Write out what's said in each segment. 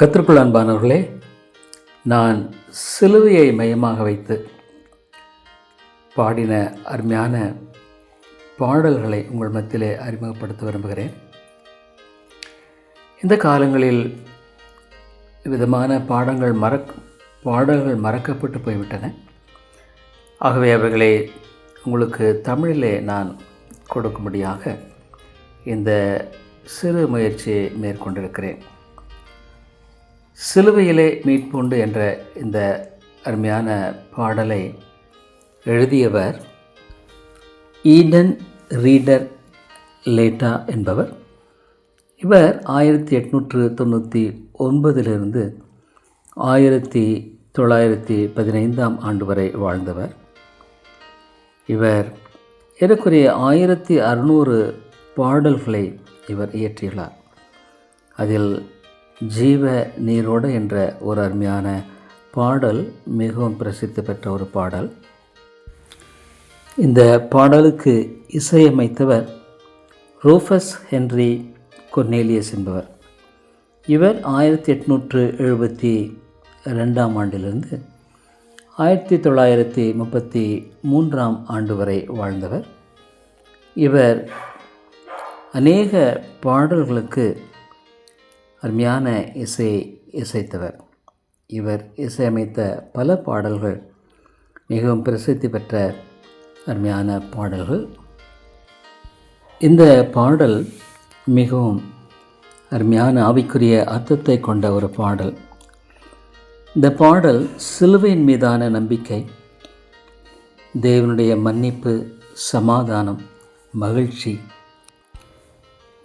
கத்திற்குள் அன்பானவர்களே நான் சிலுவையை மையமாக வைத்து பாடின அருமையான பாடல்களை உங்கள் மத்தியிலே அறிமுகப்படுத்த விரும்புகிறேன். இந்த காலங்களில் விதமான பாடங்கள் மறக் பாடல்கள் மறக்கப்பட்டு போய்விட்டன. ஆகவே அவைகளை உங்களுக்கு தமிழிலே நான் கொடுக்கும்படியாக இந்த சிறு முயற்சியை மேற்கொண்டிருக்கிறேன். சிலுவையிலே மீட்புண்டு என்ற இந்த அருமையான பாடலை எழுதியவர் ஈடன் ரீடர் லேட்டா என்பவர். இவர் ஆயிரத்தி எட்நூற்று தொண்ணூற்றி ஒன்பதிலிருந்து ஆயிரத்தி தொள்ளாயிரத்தி பதினைந்தாம் ஆண்டு வரை வாழ்ந்தவர். இவர் ஏறக்குறைய ஆயிரத்தி அறுநூறு பாடல்களை இவர் இயற்றியுள்ளார். அதில் ஜீவ நீரோடு என்ற ஒரு அருமையான பாடல் மிகவும் பிரசித்தி பெற்ற ஒரு பாடல். இந்த பாடலுக்கு இசையமைத்தவர் ரூஃபஸ் ஹென்றி கொர்னேலியஸ் என்பவர். இவர் ஆயிரத்தி எட்நூற்று எழுபத்தி ரெண்டாம் ஆண்டிலிருந்து ஆயிரத்தி தொள்ளாயிரத்தி முப்பத்தி மூன்றாம் ஆண்டு வரை வாழ்ந்தவர். இவர் அநேக பாடல்களுக்கு அருமையான இசையை இசைத்தவர். இவர் இசையமைத்த பல பாடல்கள் மிகவும் பிரசித்தி பெற்ற அருமையான பாடல்கள். இந்த பாடல் மிகவும் அருமையான ஆவிக்குரிய அர்த்தத்தை கொண்ட ஒரு பாடல். இந்த பாடல் சிலுவையின் மீதான நம்பிக்கை தேவனுடைய மன்னிப்பு சமாதானம் மகிழ்ச்சி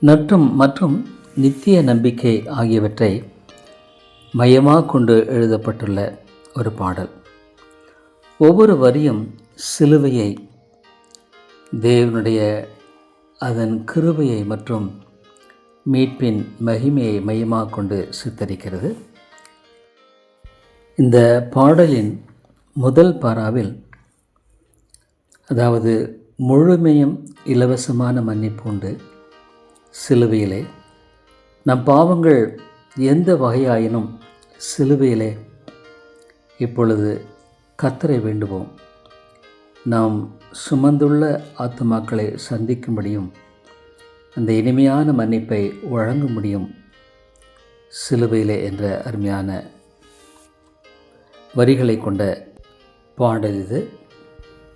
மற்றும் மற்றும் நித்திய நம்பிக்கை ஆகியவற்றை மையமாக கொண்டு எழுதப்பட்டுள்ள ஒரு பாடல். ஒவ்வொரு வரியும் சிலுவையை தேவனுடைய அதன் கிருபையை மற்றும் மீட்பின் மகிமையை மையமாக கொண்டு சித்தரிக்கிறது. இந்த பாடலின் முதல் பாராவில் அதாவது முழுமையும் இலவசமான மன்னிப்பு உண்டு சிலுவையிலே. நம் பாவங்கள் எந்த வகையாயினும் சிலுவையிலே. இப்பொழுது கத்தரை வேண்டுவோம். நாம் சுமந்துள்ள ஆத்மாக்களை சந்திக்கும்படியும் அந்த இனிமையான மன்னிப்பை வழங்க முடியும் சிலுவையிலே என்ற அருமையான வரிகளை கொண்ட பாடல் இது.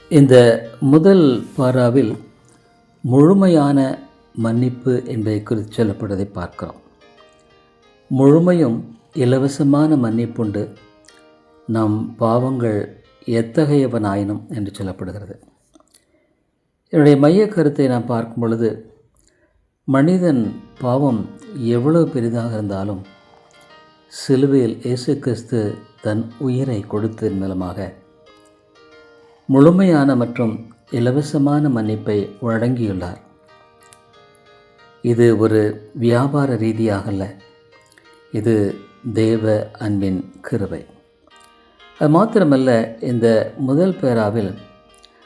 இந்த முதல் பாராவில் முழுமையான மன்னிப்பு என்பதை குறித்து சொல்லப்படுவதை பார்க்கிறோம். முழுமையும் இலவசமான மன்னிப்புண்டு நம் பாவங்கள் எத்தகையவனாயினும் என்று சொல்லப்படுகிறது. என்னுடைய மைய கருத்தை நாம் பார்க்கும் பொழுது மனிதன் பாவம் எவ்வளவு பெரிதாக இருந்தாலும் சிலுவையில் இயேசு கிறிஸ்து தன் உயிரை கொடுத்ததன் மூலமாக முழுமையான மற்றும் இலவசமான மன்னிப்பை வழங்கியுள்ளார். இது ஒரு வியாபார ரீதியாகல்ல. இது தேவ அன்பின் கிருவை அது மாத்திரமல்ல இந்த முதல் பேராவில்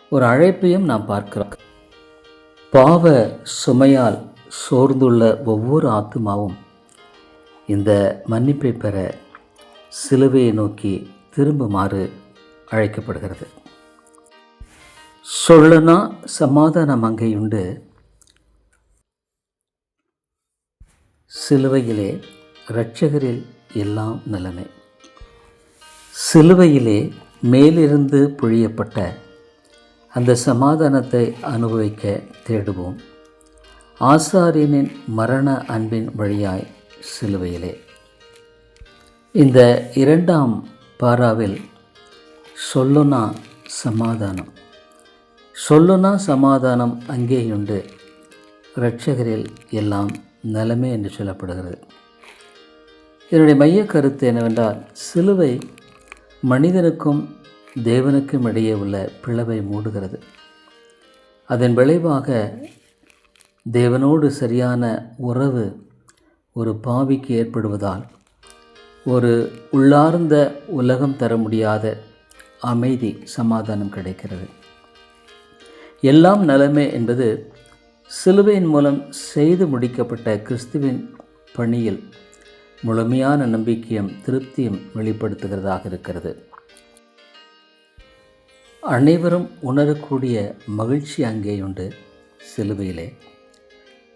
ஒரு அழைப்பையும் நாம் பார்க்கிறோம். பாவ சுமையால் சோர்ந்துள்ள ஒவ்வொரு ஆத்துமாவும் இந்த மன்னிப்பை பெற சிலுவையை நோக்கி திரும்புமாறு அழைக்கப்படுகிறது. சொல்லனா சமாதானம் அங்கேயுண்டு சிலுவையிலே இரட்சகரில் எல்லாம் நிலைமை. சிலுவையிலே மேலிருந்து பொழியப்பட்ட அந்த சமாதானத்தை அனுபவிக்க தேடுவோம். ஆசாரியனின் மரண அன்பின் வழியாய் சிலுவையிலே. இந்த இரண்டாம் பாராவில் சொல்லுனா சமாதானம். சொல்லுனா சமாதானம் அங்கேயுண்டு இரட்சகரில் எல்லாம் நிலைமை என்று சொல்லப்படுகிறது. இதனுடைய மைய கருத்து என்னவென்றால் சிலுவை மனிதனுக்கும் தேவனுக்கும் இடையே உள்ள பிளவை மூடுகிறது. அதன் விளைவாக தேவனோடு சரியான உறவு ஒரு பாவிக்கு ஏற்படுவதால் ஒரு உள்ளார்ந்த உலகம் தர முடியாத அமைதி சமாதானம் கிடைக்கிறது. எல்லாம் நலமே என்பது சிலுவையின் மூலம் செய்து முடிக்கப்பட்ட கிறிஸ்துவின் பணியில் முழுமையான நம்பிக்கையும் திருப்தியும் வெளிப்படுத்துகிறதாக இருக்கிறது. அனைவரும் உணரக்கூடிய மகிழ்ச்சி அங்கேயுண்டு சிலுவையிலே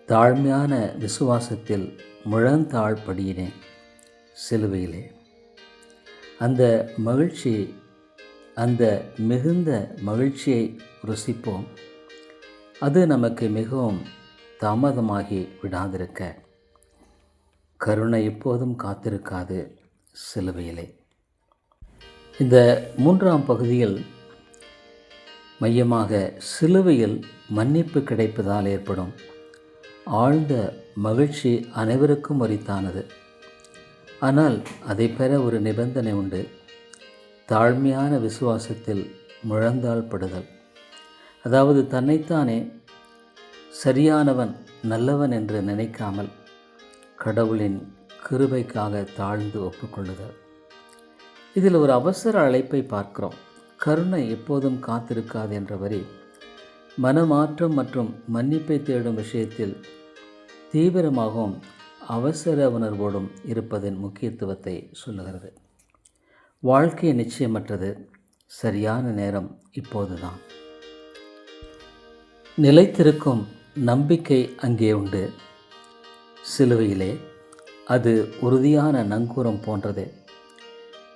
தாழ்மையான விசுவாசத்தில் முழந்தாழ்படியினே சிலுவையிலே. அந்த மகிழ்ச்சி அந்த மிகுந்த மகிழ்ச்சியை ருசிப்போம். அது நமக்கு மிகவும் தாமதமாகி விடாதிருக்க. கருணை எப்போதும் காத்திருக்காது சிலுவையிலே. இந்த மூன்றாம் பகுதியில் மையமாக சிலுவையில் மன்னிப்பு கிடைப்பதால் ஏற்படும் ஆழ்ந்த மகிழ்ச்சி அனைவருக்கும் உரித்தானது ஆனால் அதை பெற ஒரு நிபந்தனை உண்டு. தாழ்மையான விசுவாசத்தில் முழந்தாள் படுதல். அதாவது தன்னைத்தானே சரியானவன் நல்லவன் என்று நினைக்காமல் கடவுளின் கிருபைக்காக தாழ்ந்து ஒப்புக்கொள்ளுதல். இதில் ஒரு அவசர அழைப்பை பார்க்கிறோம். கருணை எப்போதும் காத்திருக்காது என்ற வரி. மனமாற்றம் மற்றும் மன்னிப்பை தேடும் விஷயத்தில் தீவிரமாகவும் அவசர உணர்வோடும் இருப்பதன் முக்கியத்துவத்தை சொல்லுகிறது. வாழ்க்கை நிச்சயமற்றது. சரியான நேரம் இப்போதுதான். நிலைத்திருக்கும் நம்பிக்கை அங்கே உண்டு. சிலுவையிலே அது உறுதியான நங்கூரம் போன்றது.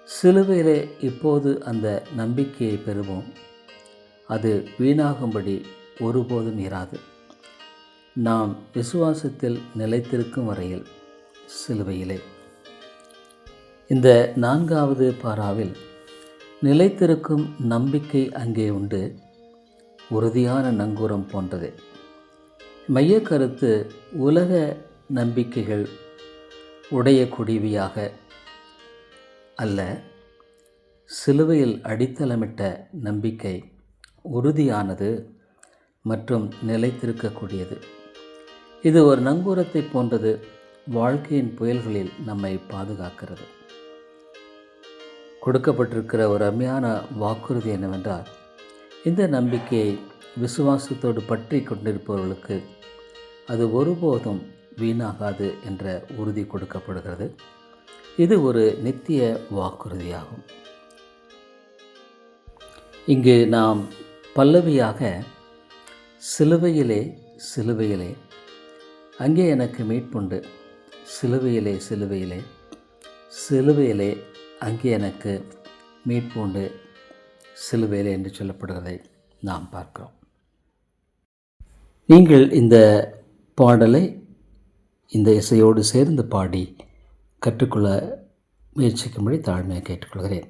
சிலுவையிலே இப்போது அந்த நம்பிக்கையை பெறுவோம். அது வீணாகும்படி ஒருபோதும் இராது. நாம் விசுவாசத்தில் நிலைத்திருக்கும் வரையில் சிலுவையிலே. இந்த நான்காவது பாராவில் நிலைத்திருக்கும் நம்பிக்கை அங்கே உண்டு. உறுதியான நங்கூரம் போன்றது. மைய கருத்து உலக நம்பிக்கைகள் உடைய குடிவியாக அல்ல சிலுவையில் அடித்தளமிட்ட நம்பிக்கை உறுதியானது மற்றும் நிலைத்திருக்கக்கூடியது. இது ஒரு நங்கூரத்தை போன்றது வாழ்க்கையின் புயல்களில் நம்மை பாதுகாக்கிறது. கொடுக்கப்பட்டிருக்கிற ஒரு அருமையான வாக்குறுதி என்னவென்றால் இந்த நம்பிக்கையை விசுவாசத்தோடு பற்றி கொண்டிருப்பவர்களுக்கு அது ஒருபோதும் வீணாகாது என்ற உறுதி கொடுக்கப்படுகிறது. இது ஒரு நித்திய வாக்குறுதியாகும். இங்கு நாம் பல்லவியாக சிலுவையிலே சிலுவையிலே அங்கே எனக்கு மீட்புண்டு சிலுவையிலே சிலுவையிலே சிலுவையிலே அங்கே எனக்கு மீட்புண்டு சிலுவையிலே என்று சொல்லப்படுவதை நாம் பார்க்கிறோம். நீங்கள் இந்த பாடலை இந்த இசையோடு சேர்ந்து பாடி கற்றுக்கொள்ள முயற்சிக்கும்படி தாழ்மையை கேட்டுக்கொள்கிறேன்.